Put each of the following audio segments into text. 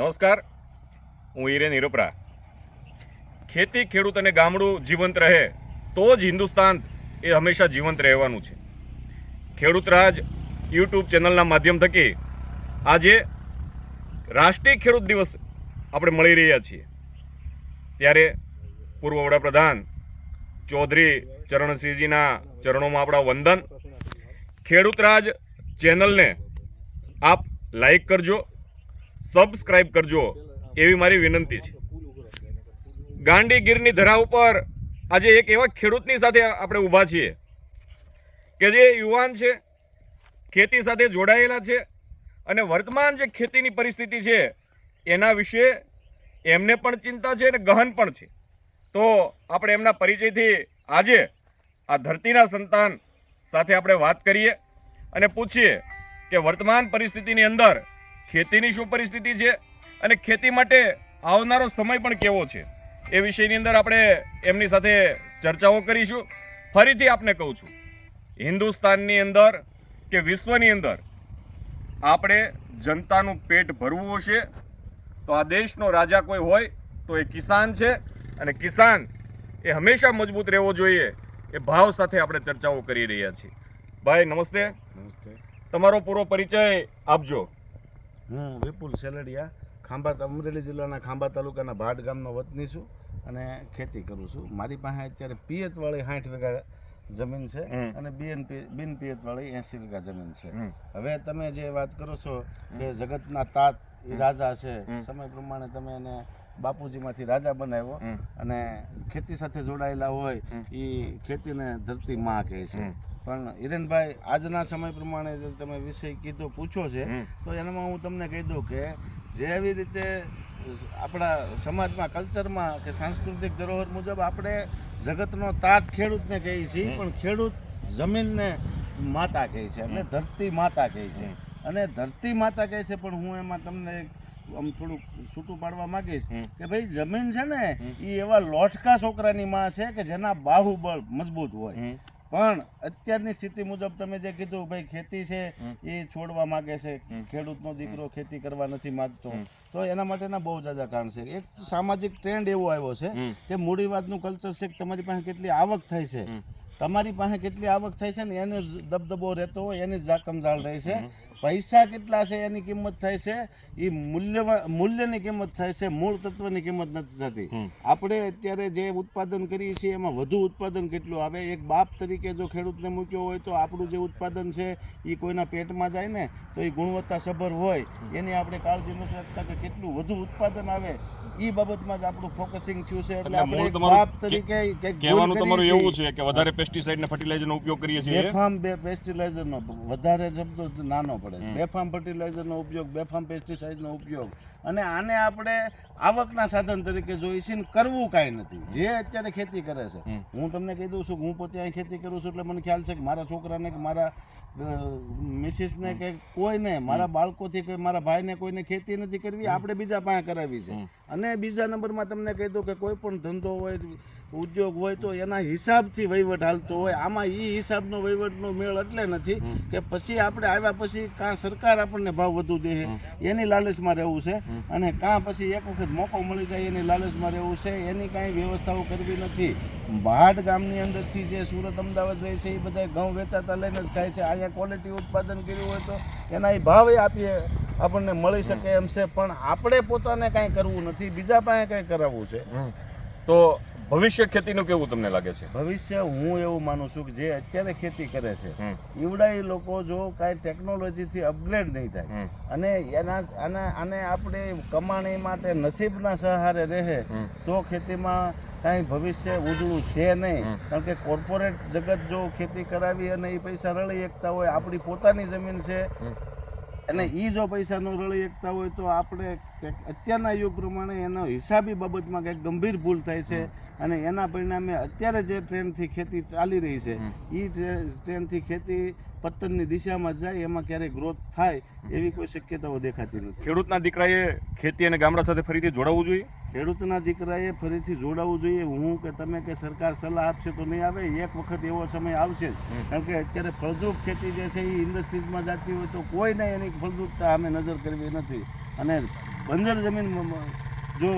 નમસ્કાર. હું હિરેન હિરોપરા. ખેતી, ખેડૂત અને ગામડું જીવંત રહે તો જ હિન્દુસ્તાન એ હંમેશા જીવંત રહેવાનું છે. ખેડૂત રાજ યુટ્યુબ ચેનલના માધ્યમ થકી આજે રાષ્ટ્રીય ખેડૂત દિવસ આપણે મળી રહ્યા છીએ. ત્યારે પૂર્વ વડાપ્રધાન ચૌધરી ચરણસિંહજીના ચરણોમાં આપણા વંદન. ખેડૂત રાજ ચેનલને આપ લાઈક કરજો. સબસ્ક્રાઇબ કરજો. એવી મારી વિનંતી છે. ગાંડીગીરની ધરા ઉપર આજે એક એવા ખેડૂતની સાથે આપણે ઊભા છીએ કે જે યુવાન છે, ખેતી સાથે જોડાયેલા છે અને વર્તમાન જે ખેતીની પરિસ્થિતિ છે, એના વિશે એમને પણ ચિંતા છે અને ગહન પણ છે. તો આપણે એમના પરિચયથી આજે આ ધરતીના સંતાન સાથે આપણે વાત કરીએ અને પૂછીએ કે વર્તમાન પરિસ્થિતિની અંદર ખેતીની શું પરિસ્થિતિ છે અને ખેતી માટે આવનારો સમય પણ કેવો છે? એ વિષયની અંદર આપણે એમની સાથે ચર્ચાઓ કરીશું. ફરીથી આપને કહું છું હિન્દુસ્તાનની અંદર કે વિશ્વની અંદર આપણે જનતાનું પેટ ભરવું હશે તો આ દેશનો રાજા કોઈ હોય તો એ કિસાન છે અને કિસાન એ હંમેશા મજબૂત રહેવો જોઈએ એ ભાવ સાથે આપણે ચર્ચાઓ કરી રહ્યા છીએ. ભાઈ નમસ્તે. નમસ્તે. તમારો પૂરો પરિચય આપજો. હું વિપુલ સેલડિયા ખાંભા અમરેલી જિલ્લાના ખાંભા તાલુકાના ભાટ ગામનો વતની છું અને ખેતી કરું છું. મારી પાસે અત્યારે પિયતવાળી સાઠ વીઘા જમીન છે અને બિન બિન પિયતવાળી એંસી વીઘા જમીન છે. હવે તમે જે વાત કરો છો કે જગતના તાત રાજા છે સમય પ્રમાણે તમે એને બાપુજીમાંથી રાજા બનાવ્યો અને ખેતી સાથે જોડાયેલા હોય. એ ખેતીને ધરતી માં કહે છે. પણ હિરેનભાઈ આજના સમય પ્રમાણે જે તમે વિષય કીધો પૂછો છે તો એનામાં હું તમને કહી દઉં કે જેવી રીતે આપણા સમાજમાં કલ્ચરમાં કે સાંસ્કૃતિક ધરોહર મુજબ આપણે જગતનો તાત ખેડૂતને કહીએ છીએ પણ ખેડૂત જમીનને માતા કહે છે એટલે ધરતી માતા કહે છે. અને ધરતી માતા કહે છે પણ હું એમાં તમને આમ થોડુંક છૂટું પાડવા માંગીશ કે ભાઈ જમીન છે ને એ એવા લોટકા છોકરાની માં છે કે જેના બાહુબળ મજબૂત હોય. પણ અત્યારની સ્થિતિ મુજબ તમે જે કીધું ભાઈ ખેતી છે એ છોડવા માંગે છે. ખેડૂતનો દીકરો ખેતી કરવા નથી માંગતો. તો એના માટેના બહુ જાજા કારણ છે. એક સામાજિક ટ્રેન્ડ એવો આવ્યો છે કે મૂડીવાદનું કલ્ચર છે કે તમારી પાસે કેટલી આવક થાય છે. તમારી પાસે કેટલી આવક થાય છે ને એનો જ દબદબો રહેતો હોય એની જાકમજાળ રહે છે. પૈસા કેટલા છે એની કિંમત થાય છે? એ મૂલ્ય મૂલ્યની કિંમત થાય છે મૂળ તત્વની કિંમત નથી થતી. આપણે અત્યારે જે ઉત્પાદન કરીએ છીએ એમાં વધુ ઉત્પાદન કેટલું આવે? એક બાપ તરીકે જો ખેડૂતને મૂક્યો હોય તો આપણું જે ઉત્પાદન છે એ કોઈના પેટમાં જાય ને તો એ ગુણવત્તાસભર હોય. એની આપણે કાળજી નથી રાખતા કે કેટલું વધુ ઉત્પાદન આવે. એ બાબતમાં જ આપણું ફોકસિંગ થયું છે. એટલે આપણે બાપ તરીકે કહેવાનું તમારું. એવું છે કે વધારે પેસ્ટિસાઇડ ને ફર્ટિલાઇઝરનો ઉપયોગ કરીએ છીએ. ફાર્મ બે પેસ્ટિલાઇઝરનો વધારે શબ્દો નાનો પડે. છે હમ. બેફામ ફર્ટિલાઇઝરનો ઉપયોગ બેફામ પેસ્ટિસાઇડનો ઉપયોગ. અને આને આપણે આવકના સાધન તરીકે જોઈએ છીએ ને કરવું કાંઈ નથી. જે અત્યારે ખેતી કરે છે. હું તમને કહી દઉં છું કે હું પોતે અહીં ખેતી કરું છું એટલે મને ખ્યાલ છે કે મારા છોકરાને કે મારા મિસિસને કે કોઈને મારા બાળકોથી કે મારા ભાઈને કોઈને ખેતી નથી કરવી આપણે બીજા પાસે કરાવી છે. અને બીજા નંબરમાં તમને કહી દઉં કે કોઈ પણ ધંધો હોય ઉદ્યોગ હોય તો એના હિસાબથી વહીવટ હાલતો હોય. આમાં એ હિસાબનો વહીવટનો મેળ એટલે નથી કે પછી આપણે આવ્યા પછી કાં સરકાર આપણને ભાવ વધુ દે. એની લાલચમાં રહેવું છે. અને કાં પછી એક વખત મોકો મળી જાય એની લાલચમાં રહેવું છે. એની કાંઈ વ્યવસ્થાઓ કરવી નથી. ભાટ ગામની અંદરથી જે સુરત અમદાવાદ રહે છે એ બધા ઘઉં વેચાતા લઈને જ ખાય છે. અહીંયા ક્વોલિટી ઉત્પાદન કર્યું હોય તો એના એ ભાવે આપીએ આપણને મળી શકે એમ છે. પણ આપણે પોતાને કાંઈ કરવું નથી. બીજા પાસે કાંઈ કરાવવું છે. તો ભવિષ્ય ખેતીનું કેવું તમને લાગે છે? ભવિષ્ય હું એવું માનું છું કે જે અત્યારે ખેતી કરે છે. એવડા એ લોકો જો કાંઈ ટેકનોલોજીથી અપગ્રેડ નહીં થાય. અને એના આના આને આપણે કમાણી માટે નસીબના સહારે રહે તો ખેતીમાં કાંઈ ભવિષ્ય ઉજળું છે નહીં. કારણ કે કોર્પોરેટ જગત જો ખેતી કરાવી અને એ પૈસા રળી એકતા હોય આપણી પોતાની જમીન છે. અને એ જો પૈસાનો રળી એકતા હોય તો આપણે અત્યારના યુગ પ્રમાણે એનો હિસાબી બાબતમાં કંઈક ગંભીર ભૂલ થાય છે. અને એના પરિણામે અત્યારે જે ટ્રેન્ડથી ખેતી ચાલી રહી છે. એ ટ્રેન્ડથી ખેતી પતનની દિશામાં જાય એમાં ક્યારેય ગ્રોથ થાય એવી કોઈ શક્યતાઓ દેખાતી નથી. ખેડૂતના દીકરાએ ખેતી અને ગામડા સાથે ફરીથી જોડાવવું જોઈએ? ખેડૂતના દીકરાએ ફરીથી જોડાવવું જોઈએ. હું કે તમે કે સરકાર સલાહ આપશે તો નહીં આવે? એક વખત એવો સમય આવશે કારણ કે અત્યારે ફળદ્રુપ ખેતી જે છે એ ઇન્ડસ્ટ્રીઝમાં જતી હોય તો કોઈને એની ફળદ્રુપતા અમે નજર કરવી નથી. અને બંજર જમીન જો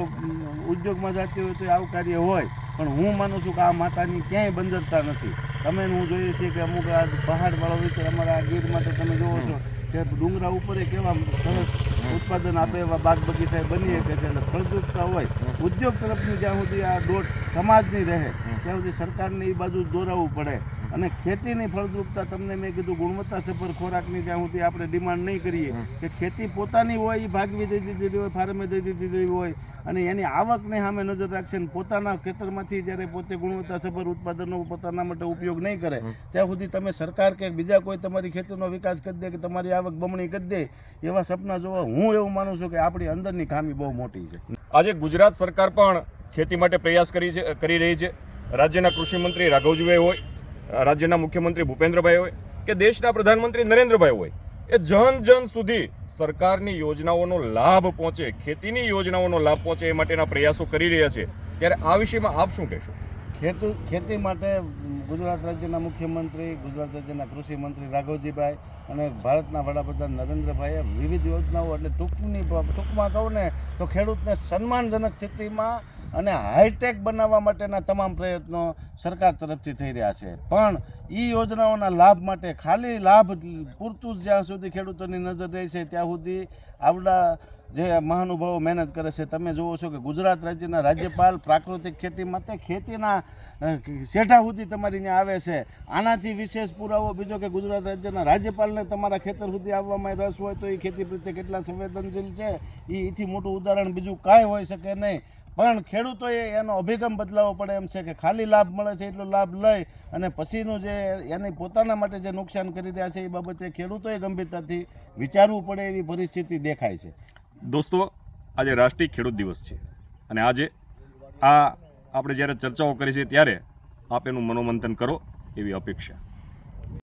ઉદ્યોગમાં જતી હોય તો એ આવકાર્ય હોય. પણ હું માનું છું કે આ માતાની ક્યાંય બંજરતા નથી. તમે હું જોઈએ છીએ કે અમુક આ પહાડવાળો વિસ્તાર અમારા આ ગીરમાં તો તમે જોવો છો કે ડુંગરા ઉપર કેવા સરસ ઉત્પાદન આપે એવા બાગ બગીચા બની શકે છે એટલે ફળદ્રુપતા હોય ઉદ્યોગ તરફની જ્યાં સુધી આ દોટ સમાજની રહે ત્યાં સુધી સરકારને એ બાજુ દોરાવવું પડે. અને ખેતીની ફળદ્રુપતા તમને મેં કીધું ગુણવત્તા સફર ખોરાકની જ્યાં સુધી આપણે ડિમાન્ડ નહીં કરીએ કે ખેતી પોતાની હોય એ ભાગવી દઈ દીધી હોય ફાર્મે દઈ દીધી હોય અને એની આવકને સામે નજર રાખશે અને પોતાના ખેતરમાંથી જ્યારે પોતે ગુણવત્તા સફર ઉત્પાદનનો પોતાના માટે ઉપયોગ નહીં કરે ત્યાં સુધી તમે સરકાર કે બીજા કોઈ તમારી ખેતીનો વિકાસ કરી દે કે તમારી આવક બમણી કરી દે એવા સપના જોવા હું એવું માનું છું કે આપણી અંદરની ખામી બહુ મોટી છે. આજે ગુજરાત સરકાર પણ ખેતી માટે પ્રયાસ કરી છે કરી રહી છે. રાજ્યના કૃષિ મંત્રી રાઘવજીભાઈ હોય રાજ્યના મુખ્યમંત્રી ભૂપેન્દ્રભાઈ હોય કે દેશના પ્રધાનમંત્રી નરેન્દ્રભાઈ હોય, એ જન જન સુધી સરકારની યોજનાઓનો લાભ પહોંચે, ખેતીની યોજનાઓનો લાભ પહોંચે એ માટેના પ્રયાસો કરી રહ્યા છે. ત્યારે આ વિષયમાં આપ શું કહેશો? ખેતી ખેતી માટે ગુજરાત રાજ્યના મુખ્યમંત્રી, ગુજરાત રાજ્યના કૃષિ મંત્રી રાઘવજીભાઈ અને ભારતના વડાપ્રધાન નરેન્દ્રભાઈએ વિવિધ યોજનાઓ એટલે ટૂંકની ટૂંકમાં કહું ને તો ખેડૂતને સન્માનજનક સ્થિતિમાં અને હાઈટેક બનાવવા માટેના તમામ પ્રયત્નો સરકાર તરફથી થઈ રહ્યા છે. પણ એ યોજનાઓના લાભ માટે ખાલી લાભ પૂરતું જ જ્યાં સુધી ખેડૂતોની નજર રહે છે, ત્યાં સુધી આવડા જે મહાનુભાવો મહેનત કરે છે, તમે જુઓ છો કે ગુજરાત રાજ્યના રાજ્યપાલ પ્રાકૃતિક ખેતી માટે ખેતીના શેઠા સુધી તમારી ત્યાં આવે છે. આનાથી વિશેષ પુરાવો બીજો કે ગુજરાત રાજ્યના રાજ્યપાલને તમારા ખેતર સુધી આવવામાં રસ હોય તો એ ખેતી પ્રત્યે કેટલા સંવેદનશીલ છે એ એથી મોટું ઉદાહરણ બીજું કાંઈ હોઈ શકે નહીં. પણ ખેડૂતોએ એનો અભિગમ બદલાવો પડે એમ છે કે ખાલી લાભ મળે છે એટલો લાભ લઈ અને પછીનું જે એની પોતાના માટે જે નુકસાન કરી રહ્યા છે એ બાબતે ખેડૂતોએ ગંભીરતાથી વિચારવું પડે એવી પરિસ્થિતિ દેખાય છે. દોસ્તો, આજે રાષ્ટ્રીય ખેડૂત દિવસ છે અને આજે આ આપણે જ્યારે ચર્ચાઓ કરી છે ત્યારે આપ એનું મનોમંથન કરો એવી અપેક્ષા.